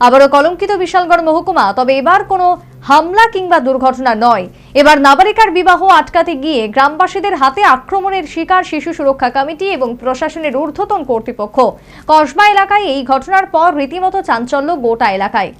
আবারও কলঙ্কিত বিশালগড় মহকুমা, তবে এবার কোনো হামলা কিংবা দুর্ঘটনা নয়। এবার নাবালিকার বিবাহ আটকাতে গিয়ে গ্রামবাসীদের হাতে আক্রমণের শিকার শিশু সুরক্ষা কমিটি এবং প্রশাসনের ঊর্ধ্বতন কর্তৃপক্ষ। কসবা এলাকায় এই ঘটনার পর রীতিমতো চাঞ্চল্য গোটা এলাকায়।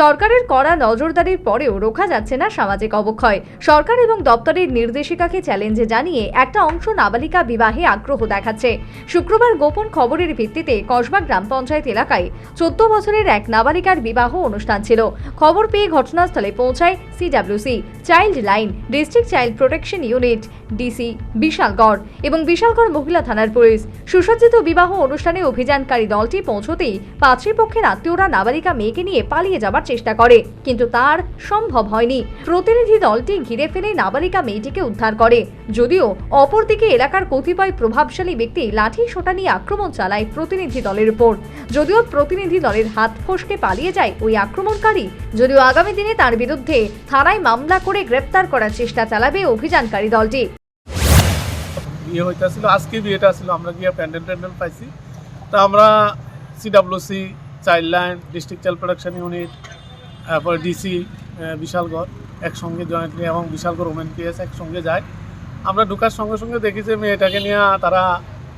সরকারের কড়া নজরদারির পরেও রোখা যাচ্ছে না সামাজিক অবক্ষয়। সরকার এবং দপ্তরের নির্দেশিকাকে চ্যালেঞ্জে জানিয়ে একটা অংশ নাবালিকা বিবাহে আগ্রহ দেখাচ্ছে। শুক্রবার গোপন খবরের ভিত্তিতে কসবা গ্রাম পঞ্চায়েত এলাকায় চোদ্দ বছরের এক নাবালিকার বিবাহ অনুষ্ঠান ছিল। খবর পেয়ে ঘটনাস্থলে পৌঁছায় CWC child line district child protection unit DC Bishalgarh এবং বিশালগড় মহিলা থানার পুলিশ। সুসজ্জিত বিবাহ অনুষ্ঠানে অভিযানকারী দলটি পৌঁছতেই পাত্রীপক্ষের আত্মীয়রা নাবালিকা মেয়েকে নিয়ে পালিয়ে যাবার চেষ্টা করে, কিন্তু তার সম্ভব হয়নি। প্রতিনিধি দলটি ঘিরে ফেলে নাবালিকা মেয়েটিকে উদ্ধার করে। যদিও অপরদিকে এলাকার কতিপয় প্রভাবশালী ব্যক্তি লাঠি সোটা নিয়ে আক্রমণ চালায় প্রতিনিধি দলের উপর। যদিও প্রতিনিধি দলের হাত ফসকে পালিয়ে যায় ওই আক্রমণকারী, যদিও আগামী দিনে তার বিরুদ্ধে থানায় মামলা করে গ্রেপ্তার করার চেষ্টা চালাবে অভিযানকারী দলটি। বিয়ে হইতেছিল, আজকে বিয়েটা ছিল আমরা গিয়ে প্যান্ডেল ট্যান্ডেল পাইছি। তো আমরা CWC child line district child production unit তারপর ডিসি বিশালগড় একসঙ্গে জয়েন্টলি এবং বিশালগড় ওমেন পিএস একসঙ্গে যায়। আমরা ঢুকার সঙ্গে সঙ্গে দেখি যে মেয়েটাকে নিয়ে তারা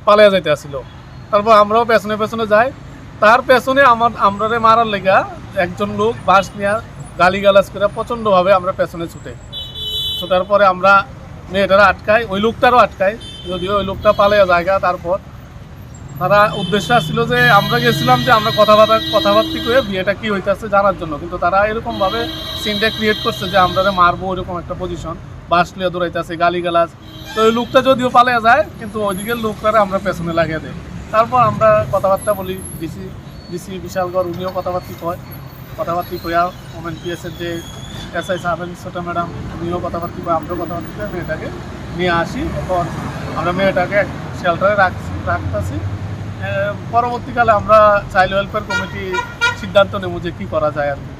পালিয়ে যাইতে আসছিল তারপর আমরাও পেছনে পেছনে যাই। তার পেছনে আমার, আমরারে মারার লেগা একজন লোক বাস নিয়ে গালিগালাজ করে প্রচণ্ডভাবে আমরা পেছনে ছুটে। ছোটার পরে আমরা মেয়েটারা আটকাই, ওই লোকটারও আটকাই, যদিও ওই লোকটা পালিয়ে জায়গা তারপর। তারা উদ্দেশ্য ছিল যে আমরা গেছিলাম যে আমরা কথাবার্তা কথাবার্তি করে বিয়েটা কি হইতেছে জানার জন্য। কিন্তু তারা এরকম ভাবে সিনটা ক্রিয়েট করছে যে আমরা মারবো এরকম একটা পজিশন বাস লিয়ে দৌড়াইতেছে গালিগালাজ। তো ওই লোকটা যদিও পালিয়ে যায়, কিন্তু ওইদিকের লোকটারে আমরা পেছনে লাগিয়ে দেয় তারপর আমরা কথাবার্তা বলি, ডিসি ডিসি বিশালগড়, উনিও কথাবার্তি কয়। কথাবার্তি কয়া ওমেন পিএসের যে এস আই সাহেব ছোটো ম্যাডাম, উনিও কথাবার্তি কয়, আমরাও কথাবার্তি করে, মেয়েটাকে নিয়ে আসি। এখন আমরা মেয়েটাকে শেল্টারে রাখছি, রাখতেছি। পরবর্তীকালে আমরা চাইল্ড ওয়েলফেয়ার কমিটি সিদ্ধান্ত নেব যে কি করা যায় আর কি।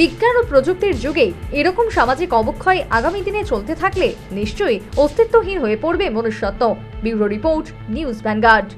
বিজ্ঞান ও প্রযুক্তির যুগে এরকম সামাজিক অবক্ষয় আগামী দিনে চলতে থাকলে নিশ্চয়ই অস্তিত্বহীন হয়ে পড়বে মনুষ্যত্ব। Bureau report, news Vanguard.